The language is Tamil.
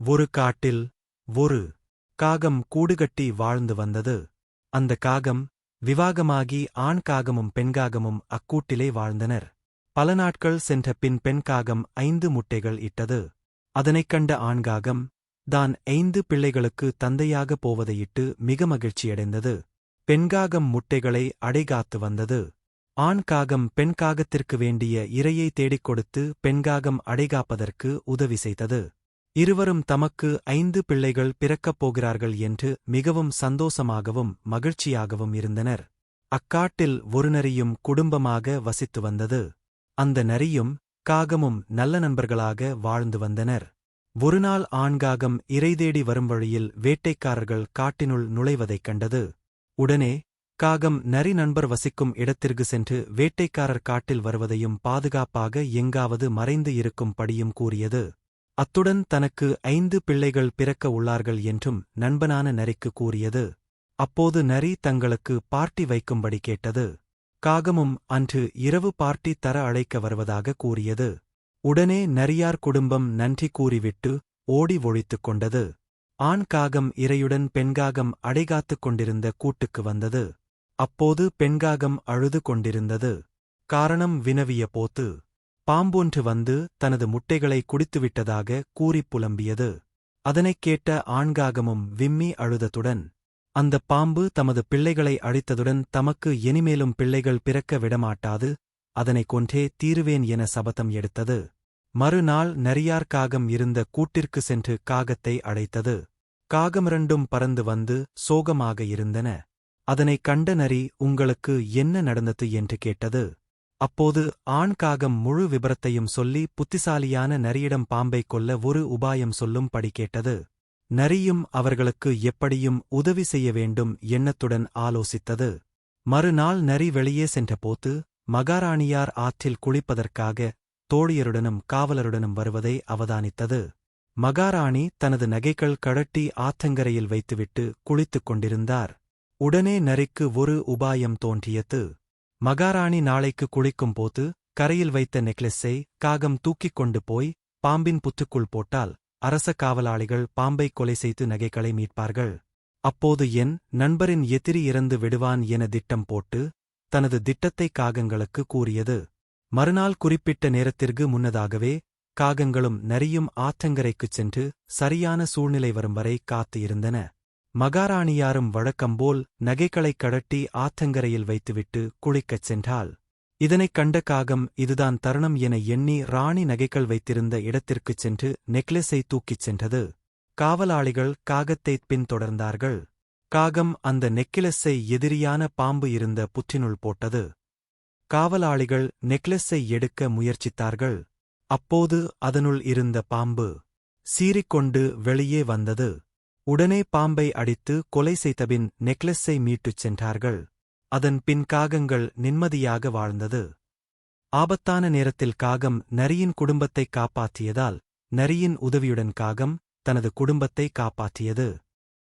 ஒரு காட்டில் ஒரு காகம் கூடுகட்டி வாழ்ந்து வந்தது. அந்த காகம் விவாகமாகி ஆண் காகமும் பெண்காகமும் அக்கூட்டிலே வாழ்ந்தனர். பல நாட்கள் சென்ற பின் பெண் காகம் ஐந்து முட்டைகள் இட்டது. அதனைக் கண்ட ஆண்காகம் தான் ஐந்து பிள்ளைகளுக்கு தந்தையாக போவதையிட்டு மிக மகிழ்ச்சியடைந்தது. பெண்காகம் முட்டைகளை அடைகாத்து வந்தது. ஆண் காகம் பெண் காகத்திற்கு வேண்டிய இரையை தேடிக் கொடுத்து பெண்காகம் அடைகாப்பதற்கு உதவி செய்தது. இருவரும் தமக்கு ஐந்து பிள்ளைகள் பிறக்கப் போகிறார்கள் என்று மிகவும் சந்தோஷமாகவும் மகிழ்ச்சியாகவும் இருந்தனர். அக்காட்டில் ஒரு நரியும் குடும்பமாக வசித்து வந்தது. அந்த நரியும் காகமும் நல்ல நண்பர்களாக வாழ்ந்து வந்தனர். ஒருநாள் ஆண்காகம் இறை தேடி வரும் வழியில் வேட்டைக்காரர்கள் காட்டினுள் நுழைவதைக் கண்டது. உடனே காகம் நரி நண்பர் வசிக்கும் இடத்திற்கு சென்று வேட்டைக்காரர் காட்டில் வருவதையும் பாதுகாப்பாக எங்காவது மறைந்து இருக்கும் படியும் கூறியது. அத்துடன் தனக்கு ஐந்து பிள்ளைகள் பிறக்க உள்ளார்கள் என்றும் நண்பனான நரிக்கு கூறியது. அப்போது நரி தங்களுக்கு பார்ட்டி வைக்கும்படி கேட்டது. காகமும் அன்று இரவு பார்ட்டி தர அழைக்க வருவதாக கூறியது. உடனே நரியார் குடும்பம் நன்றி கூறிவிட்டு ஓடி ஒழித்துக் கொண்டது. ஆண் காகம் இரையுடன் பெண்காகம் அடைகாத்துக் கொண்டிருந்த கூட்டுக்கு வந்தது. அப்போது பெண்காகம் அழுது கொண்டிருந்தது. காரணம் வினவிய போத்து. பாம்பொன்று வந்து தனது முட்டைகளை குடித்துவிட்டதாக கூறிப் புலம்பியது. அதனைக் கேட்ட ஆண்காகமும் விம்மி அழுததுடன் அந்தப் பாம்பு தமது பிள்ளைகளை அழித்ததுடன் தமக்கு இனிமேலும் பிள்ளைகள் பிறக்க விடமாட்டாது அதனைக் கொன்றே தீருவேன் என சபதம் எடுத்தது. மறுநாள் நரியார் காகம் இருந்த கூட்டிற்கு சென்று காகத்தை அழைத்தது காகமிரண்டும் பறந்து வந்து சோகமாக இருந்தன. அதனைக் கண்ட நரி உங்களுக்கு என்ன நடந்தது? என்று கேட்டது. அப்போது ஆண் காகம் முழு விபரத்தையும் சொல்லி புத்திசாலியான நரியிடம் பாம்பைக் கொல்ல ஒரு உபாயம் சொல்லும் படி கேட்டது. நரியும் அவர்களுக்கு எப்படியும் உதவி செய்ய வேண்டும் எண்ணத்துடன் ஆலோசித்தது. மறுநாள் நரி வெளியே சென்றபோது மகாராணியார் ஆற்றில் குளிப்பதற்காக தோழியருடனும் காவலருடனும் வருவதை அவதானித்தது. மகாராணி தனது நகைகள் கழட்டி ஆற்றங்கரையில் வைத்துவிட்டு குளித்துக் கொண்டிருந்தார். உடனே நரிக்கு ஒரு உபாயம் தோன்றியது. மகாராணி நாளைக்கு குளிக்கும் போது கரையில் வைத்த நெக்லஸை காகம் தூக்கிக் கொண்டு போய் பாம்பின் புத்துக்குள் போட்டால் அரச காவலாளிகள் பாம்பை கொலை செய்து நகைகளை மீட்பார்கள். அப்போது என் நண்பரின் எதிரி இறந்து விடுவான் என திட்டம் போட்டு தனது திட்டத்தை காகங்களுக்கு கூறியது. மறுநாள் குறிப்பிட்ட நேரத்திற்கு முன்னதாகவே காகங்களும் நரியும் ஆற்றங்கரைக்குச் சென்று சரியான சூழ்நிலை வரும் வரை காத்து இருந்தன. மகாராணியாரும் வழக்கம்போல் நகைகளைக் கடட்டி ஆத்தங்கரையில் வைத்துவிட்டு குளிக்கச் சென்றாள். இதனைக் கண்ட காகம் இதுதான் தருணம் என எண்ணி ராணி நகைகள் வைத்திருந்த இடத்திற்குச் சென்று நெக்லஸை தூக்கிச் சென்றது. காவலாளிகள் காகத்தைப் பின்தொடர்ந்தார்கள். காகம் அந்த நெக்லஸை எதிரியான பாம்பு இருந்த புற்றினுள் போட்டது. காவலாளிகள் நெக்லஸை எடுக்க முயற்சித்தார்கள். அப்போது அதனுள் இருந்த பாம்பு சீறிக்கொண்டு வெளியே வந்தது. உடனே பாம்பை அடித்து கொலை செய்தபின் நெக்லஸை மீட்டுச் சென்றார்கள். அதன் பின் காகங்கள் நிம்மதியாக வாழ்ந்தது. ஆபத்தான நேரத்தில் காகம் நரியின் குடும்பத்தைக் காப்பாற்றியதால் நரியின் உதவியுடன் காகம் தனது குடும்பத்தை காப்பாற்றியது.